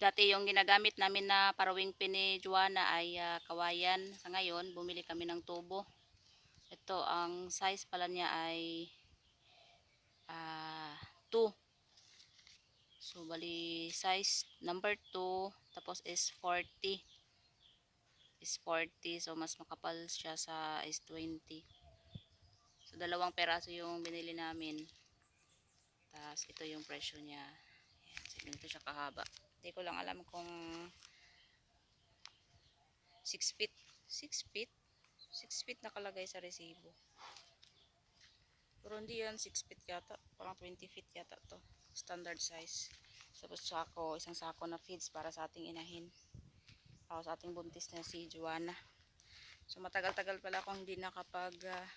Dati yung ginagamit namin na parawing pin ni Joanna ay ah, kawayan. Sa ngayon, bumili kami ng tubo. Ito, ang size pala niya ay 2. so, bali size number 2. Tapos is 40. Is 40. So, mas makapal siya sa is 20. So, dalawang peraso yung binili namin. Tapos, ito yung presyo niya. Ayan, so, ganito siya kahaba. Hindi ko lang alam kung 6 feet. 6 feet? 6 feet nakalagay sa resibo. Pero hindi yan 6 feet yata. Parang 20 feet yata to. Standard size. Tapos sako, isang sako na feeds para sa ating inahin. Para sa ating buntis na si Joanna. So matagal-tagal pala akong hindi nakapag ah,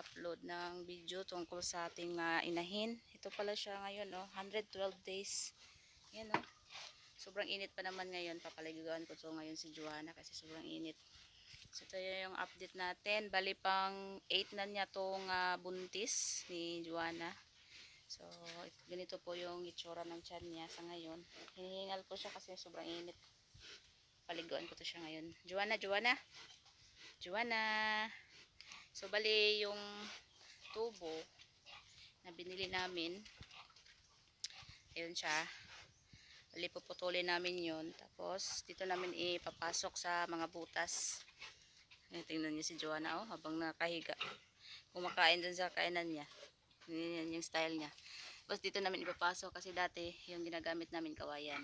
upload ng video tungkol sa ating ah, inahin. Ito pala siya ngayon, oh, 112 days. Yan, oh. Sobrang init pa naman ngayon. Papaliguan ko to ngayon si Joanna kasi sobrang init. So, ito yung update natin. Bali pang 8 na niya tong ah, buntis ni Joanna. So, it- ganito po yung itsura ng tiyan niya sa ngayon. Hinihingal ko siya kasi sobrang init. Paliguan ko to siya ngayon. Joanna, Joanna. Joanna. So, bali yung tubo na binili namin. Ayun siya. Bali, namin yun. Tapos, dito namin ipapasok sa mga butas. Ayan, tingnan niyo si Joanna, oh, habang nakahiga. Kumakain dun sa kainan niya. Yan yung style niya. Tapos, dito namin ipapasok kasi dati, yung ginagamit namin kawayan.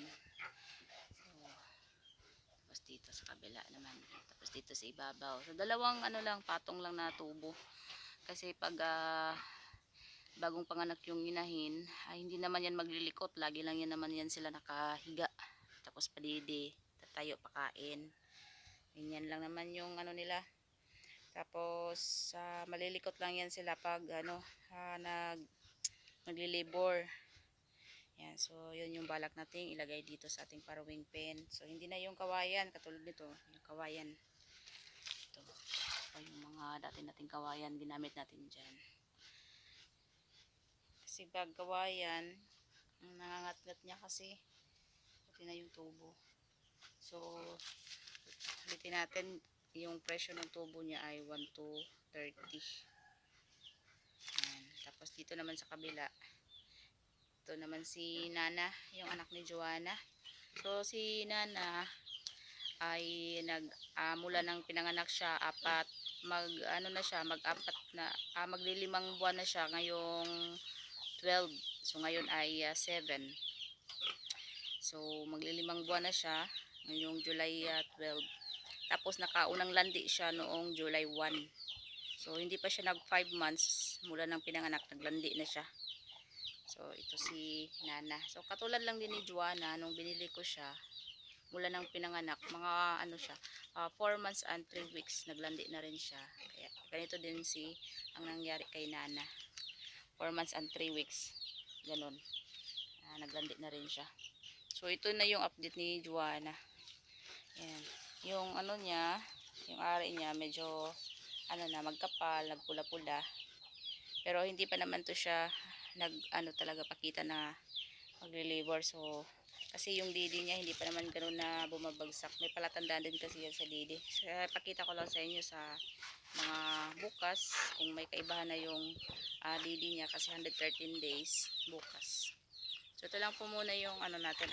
Tapos dito sa kabila naman. Tapos dito sa ibabaw. So, dalawang ano lang, patong lang na tubo. Kasi pag ah, bagong panganak yung inahin, ay hindi naman yan maglilikot. Lagi lang yan naman yan sila nakahiga. Tapos padidi, tatayo, pakain. Ganyan lang naman yung ano nila. Tapos, ah, malilikot lang yan sila pag ano, ah, nag, naglilibor. Yan, so yun yung balak natin ilagay dito sa ating parawing pen. So hindi na yung kawayan, katulad nito, yung kawayan. Ito, ito yung mga dati nating kawayan, ginamit natin dyan. Kasi pag kawayan, ang nangangat-ngat niya kasi, pati na yung tubo. So, ulitin natin, yung presyo ng tubo niya ay 1 to 30. Yan. Tapos dito naman sa kabila, ito naman si Nana, yung anak ni Joanna. So, si Nana ay nag ah, mula nang pinanganak siya apat mag ano na siya mag-apat na ah, maglilimang buwan na siya ngayong 12 so ngayon ay 7 so maglilimang buwan na siya ngayong July ah, 12 tapos nakaunang landi siya noong July 1 so hindi pa siya nag 5 months mula nang pinanganak naglandi na siya So, ito si Nana. So, katulad lang din ni Joanna, nung binili ko siya, mula nang pinanganak, mga ano siya, 4 months and 3 weeks, naglandi na rin siya. Kaya, ganito din si, ang nangyari kay Nana. 4 months and 3 weeks. Ganon. Ah, naglandi na rin siya. So, ito na yung update ni Joanna. Yan. Yung ano niya, yung ari niya, medyo, ano na, magkapal, nagpula-pula. Pero hindi pa naman to siya nag ano talaga pakita na magli-labor so kasi yung didi niya hindi pa naman ganoon na bumabagsak. May palatandaan din kasi yan sa didi. So, pakita ko lang sa inyo sa mga bukas kung may kaibahan na yung ah, didi niya kasi 113 days bukas. So ito lang po muna yung ano natin